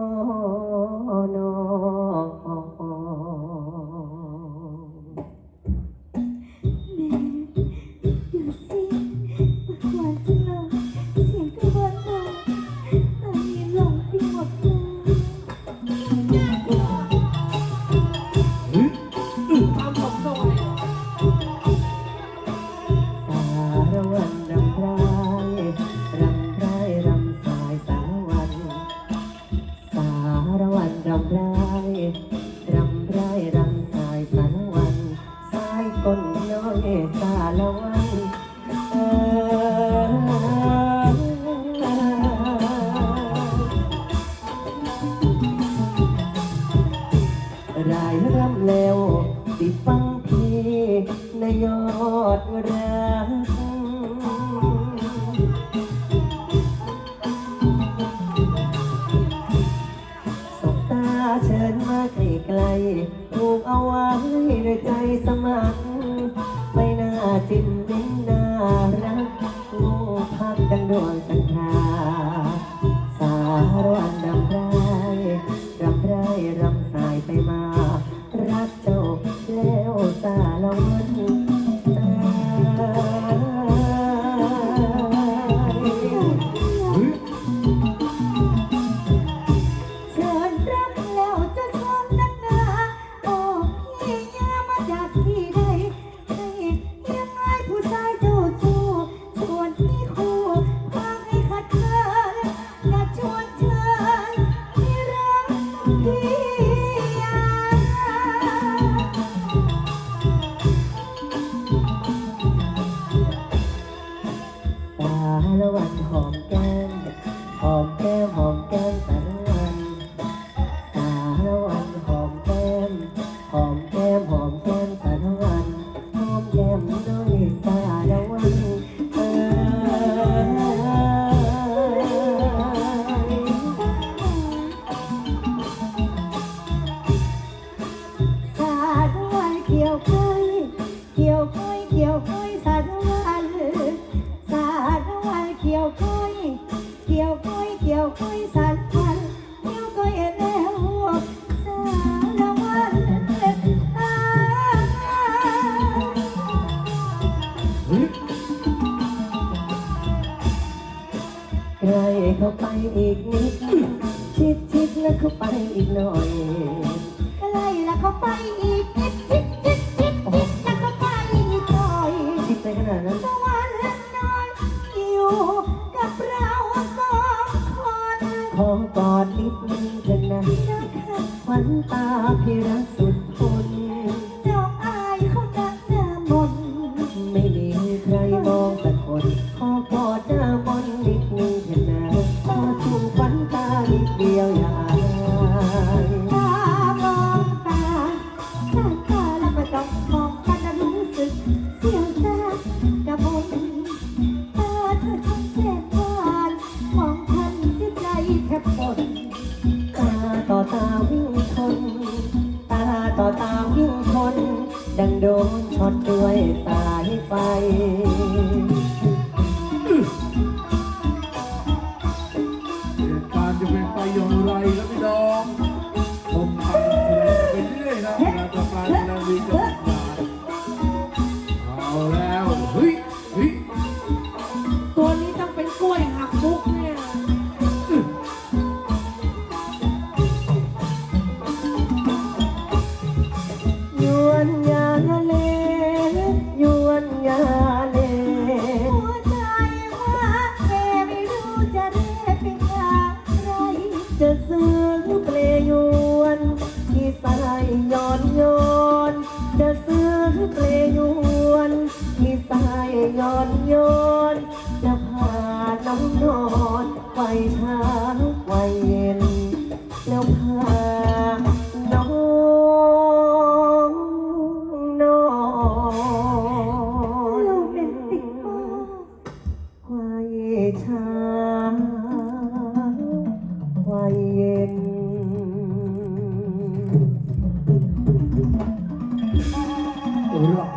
Oh. Ні. เอาไว้ในใจสมัครไม่น่าจินมไม่น่ารักโง่พักดังดวงจันหาสารวัน Woo! เกี่ยวก้ยเกี่ยวก้ยเกี่ยวก้ยสารวันสารวันเกี่ยวก้ยเกี่ยวก้ยเกี่ยวก้ยสารวันเกี่ยวก้ยแล้วสารวันใกล้เขาไปอีกนิดชิดชิดแล้วเขาไปอีกหน่อย ใกล้แล้วเขาไปอีกนิด ขวัญตาพี่รักสุด ดังโดนช็อตด้วยสายไฟ เหตุการจะเป็นไปอย่างไรแล้วพี่นองผมทำไปเรื่อยนะเวลาจะไปเวาวีจะมาเอาแล้วเฮ้ยเฮ้ยตัวนี้ต้องเป็นกล้วยหักมุกเน่ยยน เปลยวนที่สายย้อนย้อนจะซื้อเปลยวนที่สายย้อนย้อนจะพาน้องนอนไปเช้าไวเย็น รัก